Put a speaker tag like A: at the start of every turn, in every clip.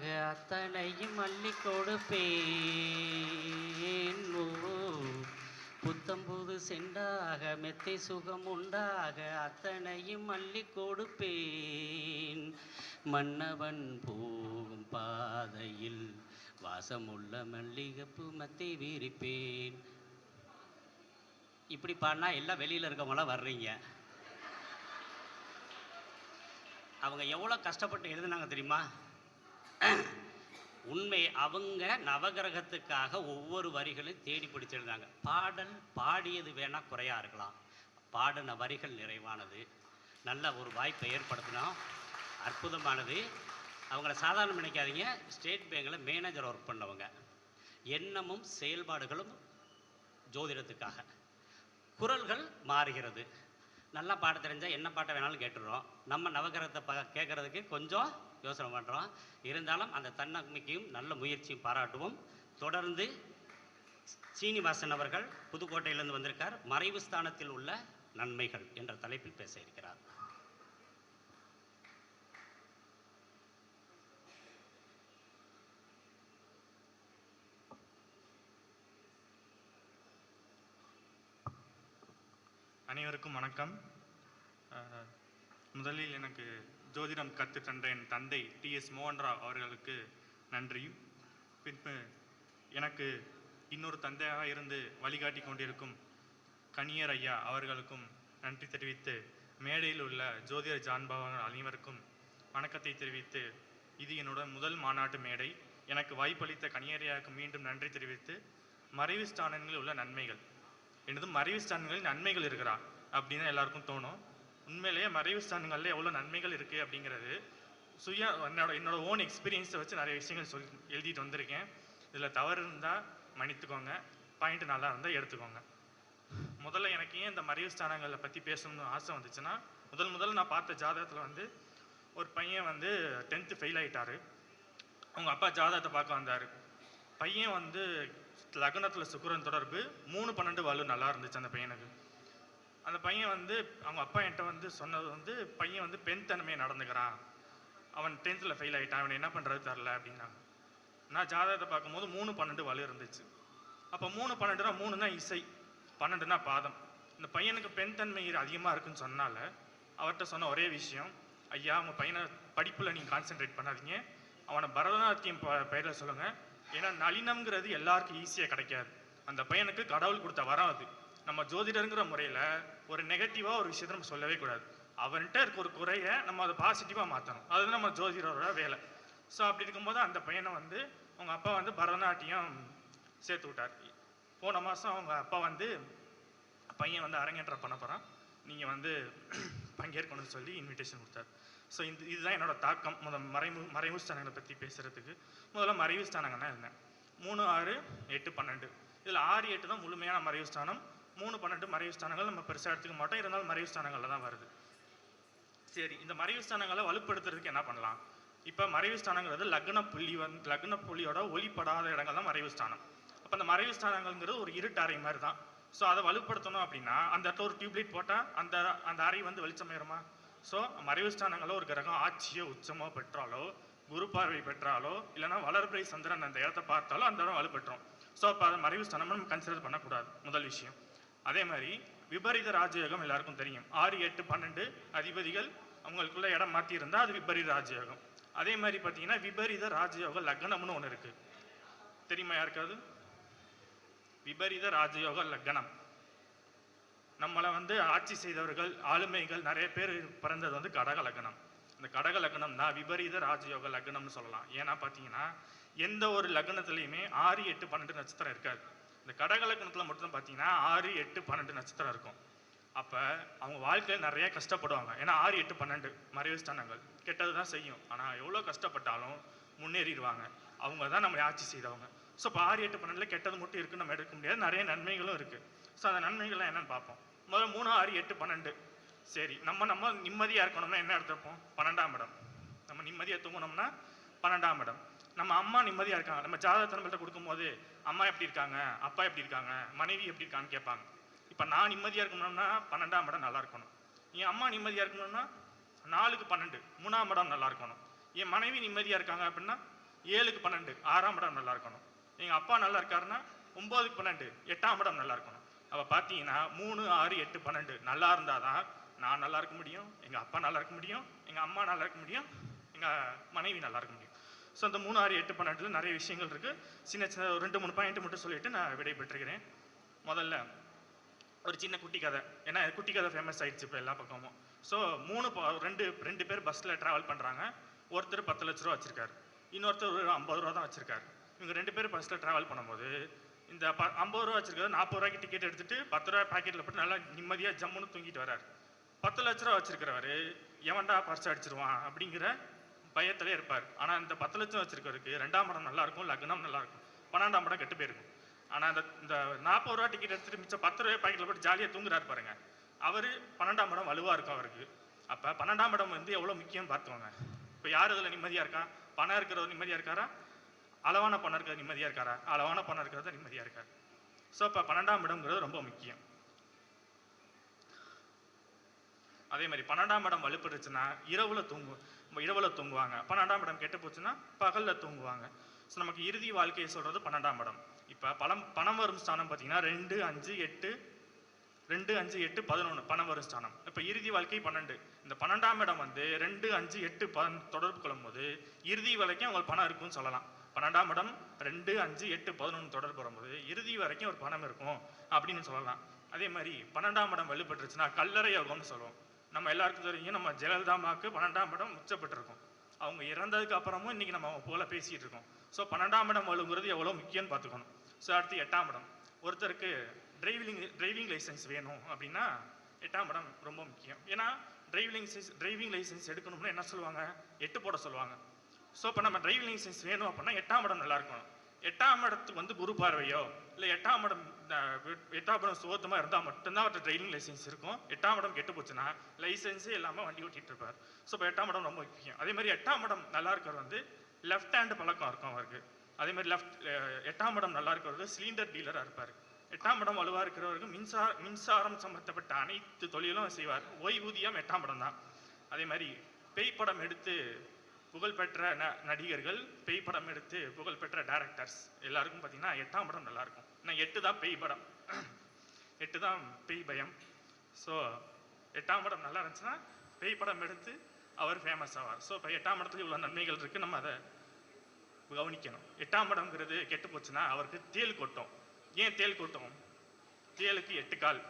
A: முத்தாக அத்தனையும் அள்ளி கொடுப்பேன். ஓ, புத்தம்புது செண்டாக மெத்தை சுகம் உண்டாக அத்தனையும் அள்ளி கொடுப்பேன். மன்னவன் போகும் பாதையில் வாசமுள்ள மல்லிகப்பு மத்தை விரிப்பேன். இப்படி பாடினா எல்லாம் வெளியில் இருக்கவங்களாம் வர்றீங்க. அவங்க எவ்வளோ கஷ்டப்பட்டு எழுதுனாங்க தெரியுமா? உண்மை அவங்க நவகிரகத்துக்காக ஒவ்வொரு வரிகளையும் தேடி பிடிச்சிருந்தாங்க. பாடல் பாடியது வேணால் குறையா இருக்கலாம். பாடின வரிகள் நிறைவானது. நல்ல ஒரு வாய்ப்பை ஏற்படுத்தினோம் அற்புதமானது. அவங்கள சாதாரணம் நினைக்காதீங்க. ஸ்டேட் பேங்கில் மேனேஜர் ஒர்க் பண்ணவங்க. எண்ணமும் செயல்பாடுகளும் ஜோதிடத்துக்காக. குரல்கள் மாறுகிறது. நல்லா பாட தெரிஞ்சால் என்ன பாட்டை வேணாலும் கேட்டுடுறோம். நம்ம நவகிரகத்தை ப கேட்குறதுக்கு கொஞ்சம் யோசனை பண்ணுறோம் இருந்தாலும் அந்த தன்னம்பிக்கையும் நல்ல முயற்சியும் பாராட்டுவோம். தொடர்ந்து சீனிவாசன் அவர்கள் புதுக்கோட்டையிலிருந்து வந்திருக்கார். மறைவு ஸ்தானத்தில் உள்ள நன்மைகள் என்ற தலைப்பில் பேச இருக்கிறார்.
B: அனைவருக்கும் வணக்கம். முதலில் எனக்கு ஜோதிடம் கற்றுத் தந்த என் தந்தை டி எஸ் மோகன்ராவ் அவர்களுக்கு நன்றி. பின்பு எனக்கு இன்னொரு தந்தையாக இருந்து வழிகாட்டி கொண்டிருக்கும் கனியர் ஐயா அவர்களுக்கும் நன்றி தெரிவித்து மேடையில் உள்ள ஜோதிடர் ஜான்பவர்கள் அனைவருக்கும் வணக்கத்தை தெரிவித்து இது என்னோட முதல் மாநாட்டு மேடை. எனக்கு வாய்ப்பளித்த கணியர்யாவுக்கு மீண்டும் நன்றி தெரிவித்து மறைவு ஸ்தானங்களில் உள்ள நன்மைகள். எனது மறைவு ஸ்தானங்களில் நன்மைகள் இருக்கிறா அப்படின்னு எல்லாருக்கும் தோணும். உண்மையிலேயே மறைவு ஸ்தானங்களில் எவ்வளோ நன்மைகள் இருக்குது அப்படிங்கிறது சுய என்னோட என்னோட ஓன் எக்ஸ்பீரியன்ஸை வச்சு நிறைய விஷயங்கள் சொல் எழுதிட்டு வந்திருக்கேன். இதில் தவறு இருந்தால் மன்னித்துக்கோங்க. பாயிண்ட் நல்லா இருந்தால் எடுத்துக்கோங்க. முதல்ல எனக்கு ஏன் இந்த மறைவு ஸ்தானங்களை பற்றி பேசணும்னு ஆசை வந்துச்சுன்னா முதல் முதல்ல நான் பார்த்த ஜாதகத்தில் வந்து ஒரு பையன் வந்து டென்த்து ஃபெயில் ஆகிட்டார் அவங்க அப்பா ஜாதகத்தை பார்க்க வந்தார். பையன் வந்து லக்னத்தில் சுக்கரன் தொடர்பு மூணு பன்னெண்டு வலு நல்லா இருந்துச்சு அந்த பையனுக்கு. அந்த பையன் வந்து அவங்க அப்பா என்கிட்ட வந்து சொன்னது வந்து பையன் வந்து பெண் தன்மையை நடந்துக்கிறான். அவன் டென்த்தில் ஃபெயில் ஆகிட்டான் அவன் என்ன பண்ணுறது தெரில அப்படின்னாங்க. நான் ஜாதகத்தை பார்க்கும்போது மூணு பன்னெண்டு வலு இருந்துச்சு. அப்போ மூணு பன்னெண்டுனா மூணுனா இசை பன்னெண்டுனா பாதம். இந்த பையனுக்கு பெண் தன்மை அதிகமாக இருக்குன்னு சொன்னால அவர்கிட்ட சொன்ன ஒரே விஷயம் ஐயா உங்கள் பையனை படிப்பில் நீங்கள் கான்சென்ட்ரேட் பண்ணாதீங்க. அவனை பரதநாட்டியம் ப பெயரில் சொல்லுங்கள் ஏன்னா நளினம்ங்கிறது எல்லாருக்கும் ஈஸியாக கிடைக்காது. அந்த பையனுக்கு கடவுள் கொடுத்த வரம் அது. நம்ம ஜோதிடருங்கிற முறையில் ஒரு நெகட்டிவாக ஒரு விஷயத்தை நம்ம சொல்லவே கூடாது. அவன்கிட்ட இருக்க ஒரு குறையை நம்ம அதை பாசிட்டிவாக மாற்றணும் அதுதான் நம்ம ஜோதிடரோட வேலை. ஸோ அப்படி இருக்கும்போது அந்த பையனை வந்து அவங்க அப்பா வந்து பரதநாட்டியம் சேர்த்து விட்டார். போன மாதம் அவங்க அப்பா வந்து பையன் வந்து அரங்கேற்றம் பண்ண போகிறான் நீங்கள் வந்து பங்கேற்கணும்னு சொல்லி இன்விடேஷன் கொடுத்தார். ஸோ இந்த இதுதான் என்னோட தாக்கம். முதல் மறைமு மறைவு ஸ்தானங்களை பற்றி பேசுகிறதுக்கு முதல்ல மறைவு ஸ்தானங்கள்னா என்ன? மூணு ஆறு எட்டு பன்னெண்டு. இதில் ஆறு எட்டு தான் முழுமையான மறைவு ஸ்தானம். மூணு பன்னெண்டு மறைவு ஸ்தானங்கள் நம்ம பெருசாக எடுத்துக்க மாட்டோம். இருந்தாலும் மறைவு ஸ்தானங்களில் தான் வருது. சரி இந்த மறைவு ஸ்தானங்களை வலுப்படுத்துறதுக்கு என்ன பண்ணலாம்? இப்போ மறைவு ஸ்தானங்கிறது லக்ன புள்ளி வந்து லக்ன புள்ளியோட ஒளிப்படாத இடங்கள் தான் மறைவு ஸ்தானம். அப்போ அந்த மறைவு ஸ்தானங்கள்ங்கிறது ஒரு இருட்டு அறை மாதிரி தான். ஸோ அதை வலுப்படுத்தணும் அப்படின்னா அந்த இடத்துல ஒரு டியூப்லைட் போட்டால் அந்த அந்த அறை வந்து வெளிச்சமாயிருமா ஸோ மறைவு ஸ்தானங்களில் ஒரு கிரகம் ஆட்சியோ உச்சமோ பெற்றாலோ குரு பார்வை பெற்றாலோ இல்லைனா வளர்பிறை சந்திரன் அந்த இடத்த பார்த்தாலோ அந்த இடம் வலுப்பெற்றோம். ஸோ அப்போ அதை மறைவு நம்ம கன்சிடர் பண்ணக்கூடாது. முதல் விஷயம். அதே மாதிரி விபரீத ராஜயோகம் எல்லாருக்கும் தெரியும். ஆறு எட்டு பன்னெண்டு அதிபதிகள் அவங்களுக்குள்ள இடம் மாற்றியிருந்தால் அது விபரீத ராஜயோகம். அதே மாதிரி பார்த்தீங்கன்னா விபரீத ராஜயோக லக்னம்னு ஒன்று இருக்குது தெரியுமா யாருக்காவது? விபரீத ராஜயோக லக்னம். நம்மளை வந்து ஆட்சி செய்தவர்கள் ஆளுமைகள் நிறைய பேர் பிறந்தது வந்து கடக லக்னம். இந்த கடக லக்னம் தான் விபரீத ராஜயோக லக்னம்னு சொல்லலாம். ஏன்னா பார்த்தீங்கன்னா எந்த ஒரு லக்னத்துலேயுமே ஆறு எட்டு பன்னெண்டு நட்சத்திரம் இருக்காது. இந்த கடக லக்னத்தில் மட்டும் பார்த்தீங்கன்னா ஆறு எட்டு பன்னெண்டு நட்சத்திரம் இருக்கும். அப்போ அவங்க வாழ்க்கையில் நிறைய கஷ்டப்படுவாங்க. ஏன்னா ஆறு எட்டு பன்னெண்டு மறைவு ஸ்தானங்கள். கெட்டது தான் செய்யும். ஆனால் எவ்வளோ கஷ்டப்பட்டாலும் முன்னேறிடுவாங்க. அவங்க தான் நம்மளை ஆட்சி செய்தவங்க. ஸோ இப்போ ஆறு எட்டு பன்னெண்டில் கெட்டது மட்டும் இருக்குன்னு நம்ம எடுக்க முடியாது. நிறைய நன்மைகளும் இருக்குது ஸோ அந்த நன்மைகள்லாம் என்னென்னு பார்ப்போம். முதல்ல மூணு ஆறு எட்டு பன்னெண்டு. சரி நம்ம நம்ம நிம்மதியாக இருக்கணும்னா என்ன எடுத்துப்போம் பன்னெண்டாம் இடம். நம்ம நிம்மதியாக தூங்கணும்னா பன்னெண்டாம் இடம். நம்ம அம்மா நிம்மதியாக இருக்காங்க. நம்ம ஜாதகத்தை நம்மள்ட்ட கொடுக்கும்போது அம்மா எப்படி இருக்காங்க? அப்பா எப்படி இருக்காங்க? மனைவி எப்படி இருக்கான்னு கேட்பாங்க. இப்போ நான் நிம்மதியாக இருக்கணும்னா பன்னெண்டாம் இடம் நல்லா இருக்கணும். என் அம்மா நிம்மதியாக இருக்கணும்னா நாலுக்கு பன்னெண்டு மூணாம் இடம் நல்லா இருக்கணும். என் மனைவி நிம்மதியாக இருக்காங்க அப்படின்னா ஏழுக்கு பன்னெண்டு ஆறாம் இடம் நல்லா இருக்கணும். எங்கள் அப்பா நல்லா இருக்காருன்னா ஒம்போதுக்கு பன்னெண்டு எட்டாம் இடம் நல்லா இருக்கணும். அப்போ பார்த்தீங்கன்னா மூணு ஆறு எட்டு பன்னெண்டு நல்லா இருந்தால் தான் நான் நல்லா இருக்க முடியும் எங்கள் அப்பா நல்லா இருக்க முடியும் எங்கள் அம்மா நல்லா இருக்க முடியும் எங்கள் மனைவி நல்லா இருக்க முடியும். ஸோ அந்த மூணு ஆறு எட்டு பன்னெண்டுல நிறைய விஷயங்கள் இருக்குது சின்ன சின்ன ரெண்டு மூணு பாயிண்ட் மட்டும் சொல்லிட்டு நான் விடைபெற்றிருக்கிறேன் முதல்ல ஒரு சின்ன குட்டி கதை. ஏன்னா குட்டி கதை ஃபேமஸ் ஆயிடுச்சு இப்போ எல்லா பக்கமும். ஸோ மூணு ப- ரெண்டு ரெண்டு பேர் பஸ்ஸில் ட்ராவல் பண்ணுறாங்க ஒருத்தர் பத்து லட்ச ரூபா வச்சிருக்காரு. இன்னொருத்தர் ஒரு ஐம்பது ரூபா தான் வச்சிருக்காரு. இவங்க ரெண்டு பேர் பஸ்ஸில் ட்ராவல் பண்ணும்போது இந்த ப ஐம்பது ரூபா வச்சிருக்காரு நாற்பது ரூபாய்க்கு டிக்கெட் எடுத்துட்டு பத்து ரூபா பாக்கெட்டில் போட்டு நல்லா நிம்மதியாக ஜம்முன்னு தூங்கிட்டு வராரு பத்து லட்ச ரூபா வச்சிருக்கிறவரு எவன்டா பர்ஸ் அடிச்சிருவான் அப்படிங்கிற பயத்திலே இருப்பார். ஆனால் இந்த பத்து லட்சம் வச்சிருக்கவருக்கு ரெண்டாம் படம் நல்லா இருக்கும் லக்னம் நல்லா இருக்கும். பன்னெண்டாம் படம் கெட்டு போயிருக்கும். ஆனால் அந்த இந்த நாற்பது ரூபா டிக்கெட் எடுத்துட்டு மிச்சம் பத்து ரூபாய் பாக்கெட்டில் போட்டு ஜாலியாக தூங்குறாரு பாருங்க. அவர் பன்னெண்டாம் படம் வலுவாக இருக்கும் அவருக்கு. அப்போ பன்னெண்டாம் படம் வந்து எவ்வளோ முக்கியம் பார்த்துவாங்க இப்போ யார் இதில் நிம்மதியாக இருக்கா பணம் இருக்கிறவர் நிம்மதியாக இருக்காரா? அளவான பணம் இருக்கிறது நிம்மதியாக இருக்காரா? அளவான பணம் இருக்கிறது நிம்மதியாக இருக்காரு? ஸோ இப்போ பன்னெண்டாம் இடம்ங்கிறது ரொம்ப முக்கியம். அதே மாதிரி பன்னெண்டாம் இடம் வலுப்பட்டுச்சுன்னா இரவில் தூங்கு இரவில் தூங்குவாங்க. பன்னெண்டாம் இடம் கெட்டு போச்சுன்னா பகலில் தூங்குவாங்க. ஸோ நமக்கு இறுதி வாழ்க்கையை சொல்கிறது பன்னெண்டாம் இடம். இப்போ பணம் பணம் வரும் ஸ்தானம் பார்த்தீங்கன்னா ரெண்டு அஞ்சு எட்டு ரெண்டு அஞ்சு எட்டு பதினொன்று பணம் வரும் ஸ்தானம். இப்போ இறுதி வாழ்க்கை பன்னெண்டு. இந்த பன்னெண்டாம் இடம் வந்து ரெண்டு அஞ்சு எட்டு பன் தொடர்பு கொள்ளும் போது இறுதி வரைக்கும் உங்களுக்கு பணம் இருக்கும்னு சொல்லலாம். பன்னெண்டாம் இடம் ரெண்டு அஞ்சு எட்டு பதினொன்று தொடர்பு வரும்போது இறுதி வரைக்கும் ஒரு பணம் இருக்கும் அப்படின்னு சொல்லலாம். அதே மாதிரி பன்னெண்டாம் இடம் வலுப்பட்டுருச்சுன்னா கல்லறை யோகம்னு சொல்லுவோம். நம்ம எல்லாருக்கும் தெரியும் நம்ம ஜெயலலிதாமாவுக்கு பன்னெண்டாம் இடம் உச்சப்பட்டிருக்கும். அவங்க இறந்ததுக்கு அப்புறமும் இன்றைக்கி நம்ம அவங்க போல பேசிகிட்டு இருக்கோம். ஸோ பன்னெண்டாம் இடம் வலுங்கிறது எவ்வளோ முக்கியம்னு பார்த்துக்கணும். ஸோ அடுத்து எட்டாம் இடம். ஒருத்தருக்கு டிரைவிங் டிரைவிங் லைசன்ஸ் வேணும் அப்படின்னா எட்டாம் இடம் ரொம்ப முக்கியம். ஏன்னா டிரைவிங் லைசன்ஸ் டிரைவிங் லைசன்ஸ் எடுக்கணும்னா என்ன சொல்லுவாங்க? எட்டு போட சொல்லுவாங்க. ஸோ இப்போ நம்ம டிரைவிங் லைசன்ஸ் வேணும் அப்படின்னா எட்டாம் இடம் நல்லா இருக்கணும். எட்டாம் இடத்துக்கு வந்து குரு பார்வையோ இல்லை எட்டாம் இடம் எட்டாம் இடம் சுகத்தமாக இருந்தால் மட்டும்தான் அவர்கிட்ட டிரைவிங் லைசன்ஸ் இருக்கும். எட்டாம் இடம் கெட்டு போச்சுன்னா லைசன்ஸே இல்லாமல் வண்டி ஓட்டிகிட்டு இருப்பார். ஸோ இப்போ எட்டாம் இடம் ரொம்ப முக்கியம். அதே மாதிரி எட்டாம் இடம் நல்லா இருக்கிறது வந்து லெஃப்ட் ஹேண்ட் பழக்கம் இருக்கும் அவருக்கு. அதே மாதிரி லெஃப்ட் எட்டாம் இடம் நல்லா இருக்கிறது சிலிண்டர் டீலராக இருப்பார். எட்டாம் இடம் வலுவாக இருக்கிறவருக்கு மின்சார மின்சாரம் சம்பந்தப்பட்ட அனைத்து தொழிலும் செய்வார். ஓய்வூதியம் எட்டாம் இடம் தான். அதே மாதிரி பேய் படம் எடுத்து புகழ்பெற்ற ந நடிகர்கள் பேய் படம் எடுத்து புகழ்பெற்ற டேரக்டர்ஸ் எல்லாருக்கும் பார்த்தீங்கன்னா எட்டாம் படம் நல்லாயிருக்கும். ஏன்னா நான் எட்டு தான் பேய் படம். எட்டு தான் பேய் பயம். ஸோ எட்டாம் படம் நல்லா இருந்துச்சுன்னா பேய் படம் எடுத்து அவர் ஃபேமஸ் ஆவார். ஸோ இப்போ எட்டாம் படத்துக்கு இவ்வளோ நன்மைகள் இருக்குது நம்ம அதை கவனிக்கணும். எட்டாம் இடம்ங்கிறது கெட்டு போச்சுன்னா அவருக்கு தேள் கொட்டும். ஏன் தேள் கொட்டும்? தேளுக்கு எட்டு கால்.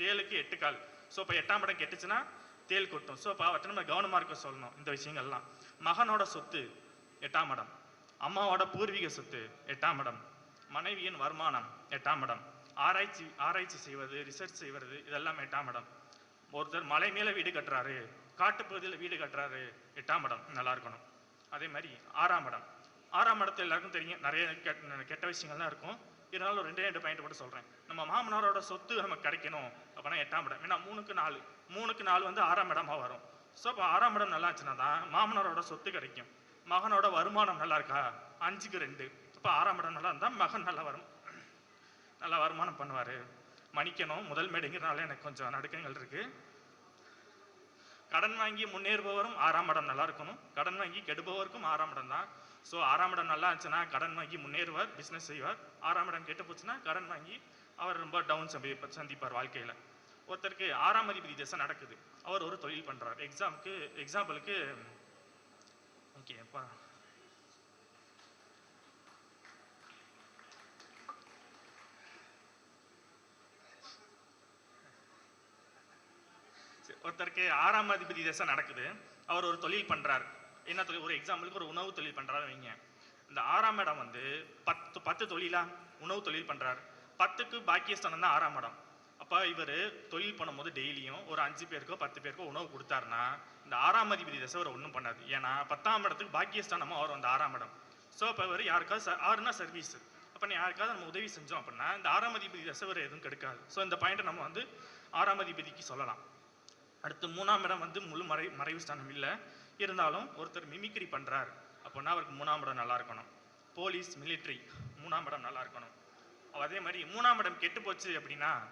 B: தேளுக்கு எட்டு கால். ஸோ இப்போ எட்டாம் படம் கெட்டுச்சுன்னா தேள் கொட்டும். ஸோ இப்போ அவர்கிட்ட நம்ம கவனமாக இருக்க சொல்லணும் இந்த விஷயங்கள்லாம். மகனோட சொத்து எட்டாம் இடம். அம்மாவோட பூர்வீக சொத்து எட்டாம் இடம். மனைவியின் வருமானம் எட்டாம் இடம். ஆராய்ச்சி ஆராய்ச்சி செய்வது ரிசர்ச் செய்வது இதெல்லாம் எட்டாம் இடம். ஒருத்தர் மலை மேலே வீடு கட்டுறாரு காட்டுப்பகுதியில் வீடு கட்டுறாரு எட்டாம் இடம். நல்லா இருக்கணும். அதே மாதிரி ஆறாம் இடம். ஆறாம் இடத்துல எல்லாருக்கும் தெரியும். நிறைய கெட்ட கெட்ட விஷயங்கள்லாம் இருக்கும். இருந்தாலும் ரெண்டே ரெண்டு பாயிண்ட் கூட சொல்கிறேன் நம்ம மாமனாரோட சொத்து நமக்கு கிடைக்கணும் அப்படின்னா எட்டாம் இடம். ஏன்னா மூணுக்கு நாலு மூணுக்கு நாலு வந்து ஆறாம் இடமாக வரும். ஸோ அப்போ ஆறாம் இடம் நல்லா இருந்துச்சுன்னா தான் மாமனாரோட சொத்து கிடைக்கும். மகனோட வருமானம் நல்லா இருக்கா? அஞ்சுக்கு ரெண்டு. இப்போ ஆறாம் இடம் நல்லா இருந்தால் மகன் நல்லா வரும். நல்லா வருமானம் பண்ணுவார். மணிக்கணும் முதல் மேடைங்கிறனால எனக்கு கொஞ்சம் நடுக்கங்கள் இருக்குது கடன் வாங்கி முன்னேறுபவரும் ஆறாம் இடம் நல்லா இருக்கணும். கடன் வாங்கி கெடுபவருக்கும் ஆறாம் இடம் தான். ஸோ ஆறாம் இடம் நல்லா இருந்துச்சுன்னா கடன் வாங்கி முன்னேறுவார் பிஸ்னஸ் செய்வார். ஆறாம் இடம் கெட்டு போச்சுன்னா கடன் வாங்கி அவர் ரொம்ப டவுன் சந்தி சந்திப்பார் வாழ்க்கையில். ஒருத்தருக்கு ஆறாம் அதிபதி திசை நடக்குது. அவர் ஒரு தொழில் பண்ணுறார் எக்ஸாமுக்கு எக்ஸாம்பிளுக்கு ஓகே சரி, ஒருத்தருக்கு ஆறாம் அதிபதி தசை நடக்குது. அவர் ஒரு தொழில் பண்ணுறார் என்ன தொழில்? ஒரு எக்ஸாம்பிளுக்கு ஒரு உணவு தொழில் பண்ணுறாரு வைங்க. இந்த ஆறாம் இடம் வந்து பத்து பத்து தொழிலா? உணவு தொழில் பண்ணுறார் பத்துக்கு பாக்கியஸ்தானம் தான் ஆறாம் இடம். அப்போ இவர் தொழில் பண்ணும்போது டெய்லியும் ஒரு அஞ்சு பேருக்கோ பத்து பேருக்கோ உணவு கொடுத்தாருன்னா இந்த ஆறாம் அதிபதி தசை அவர் ஒன்றும் பண்ணாது. ஏன்னா பத்தாம் இடத்துக்கு பாக்கியஸ்தானமும் அவர் அந்த ஆறாம் இடம். ஸோ அப்போ இவர் யாருக்காவது ச- ஆறுனா சர்வீஸ் அப்போ நீ யாருக்காவது நம்ம உதவி செஞ்சோம் அப்படின்னா இந்த ஆறாம் அதிபதி தசை அவர் எதுவும் கெடுக்காது. ஸோ இந்த பாயிண்ட்டை நம்ம வந்து ஆறாம் அதிபதிக்கு சொல்லலாம். அடுத்து மூணாம் இடம் வந்து முழு மறை மறைவு ஸ்தானம் இல்லை. இருந்தாலும் ஒருத்தர் மிமிக்ரி பண்ணுறார் அப்படின்னா அவருக்கு மூணாம் இடம் நல்லா இருக்கணும். போலீஸ் மிலிட்ரி மூணாம் இடம் நல்லா இருக்கணும். அதே மாதிரி மூணாம் இடம் கெட்டு போச்சு அப்படின்னா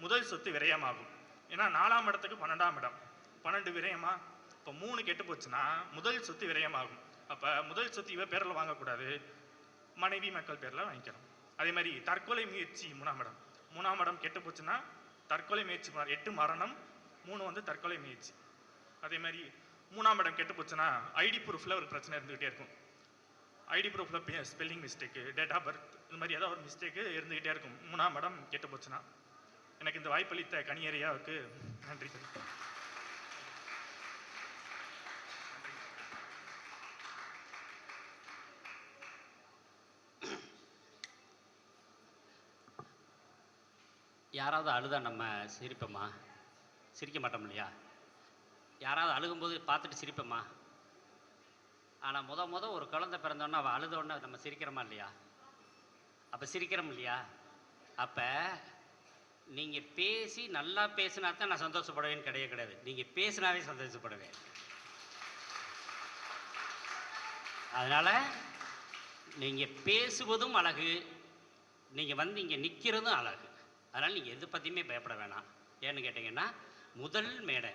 B: முதல் சொத்து விரயமாகும். ஏன்னா நாலாம் இடத்துக்கு பன்னெண்டாம் இடம். பன்னெண்டு விரயமா? இப்போ மூணு கெட்டு போச்சுன்னா முதல் சொத்து விரயமாகும். அப்போ முதல் சொத்து இவ பேரில் வாங்கக்கூடாது. மனைவி மக்கள் பேரில் வாங்கிக்கணும். அதே மாதிரி தற்கொலை முயற்சி மூணாம் இடம். மூணாம் இடம் கெட்டு போச்சுன்னா தற்கொலை முயற்சி எட்டு மரணம் மூணு வந்து தற்கொலை முயற்சி. அதே மாதிரி மூணாம் இடம் கெட்டு போச்சுன்னா ஐடி ப்ரூஃபில் ஒரு பிரச்சனை இருந்துகிட்டே இருக்கும். ID ப்ரூஃபில் spelling mistake date of birth இது மாதிரி ஏதாவது ஒரு மிஸ்டேக்கு இருந்துகிட்டே இருக்கும். மூணாம் இடம் கெட்டு போச்சுன்னா. எனக்கு இந்த வாய்ப்பளித்த கனியறியாவுக்கு நன்றி.
A: யாராவது அழுதா நம்ம சிரிப்போமா? சிரிக்க மாட்டோம் இல்லையா? யாராவது அழுகும்போது பார்த்துட்டு சிரிப்போமா? ஆனால் முத முத ஒரு குழந்தை பிறந்தோன்னே அவள் அழுதோடனே நம்ம சிரிக்கிறோமா இல்லையா? அப்போ சிரிக்கிறோம் இல்லையா? அப்போ நீங்கள் பேசி நல்லா பேசினா தான் நான் சந்தோஷப்படுவேன்னு கிடையவே கிடையாது. நீங்கள் பேசினாவே சந்தோஷப்படுவேன். அதனால் நீங்கள் பேசுவதும் அழகு. நீங்கள் வந்து இங்கே நிற்கிறதும் அழகு. அதனால் நீங்கள் எது பற்றியுமே பயப்பட வேணாம். ஏன்னு கேட்டிங்கன்னா முதல் மேடை.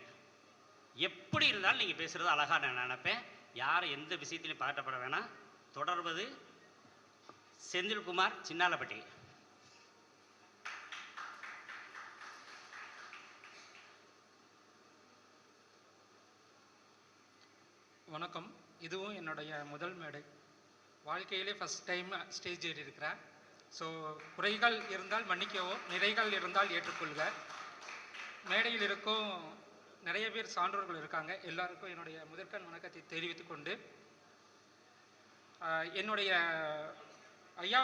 A: எப்படி இருந்தாலும் நீங்கள் பேசுகிறது அழகாக நான் நினப்பேன். யாரும் எந்த விஷயத்திலையும் பாட்டப்பட வேணாம். தொடர்வது செந்தில்குமார் சின்னாலப்பட்டி.
C: வணக்கம். இதுவும் என்னுடைய முதல் மேடை. வாழ்க்கையிலே ஃபஸ்ட் டைம் ஸ்டேஜ் ஏறி இருக்கிறேன் ஸோ குறைகள் இருந்தால் மன்னிக்கவும் நிறைகள் இருந்தால் ஏற்றுக்கொள்க. மேடையில் இருக்கும் நிறைய பேர் சான்றோர்கள் இருக்காங்க. எல்லாருக்கும் என்னுடைய முதற்கண் வணக்கத்தை தெரிவித்துக்கொண்டு என்னுடைய ஐயா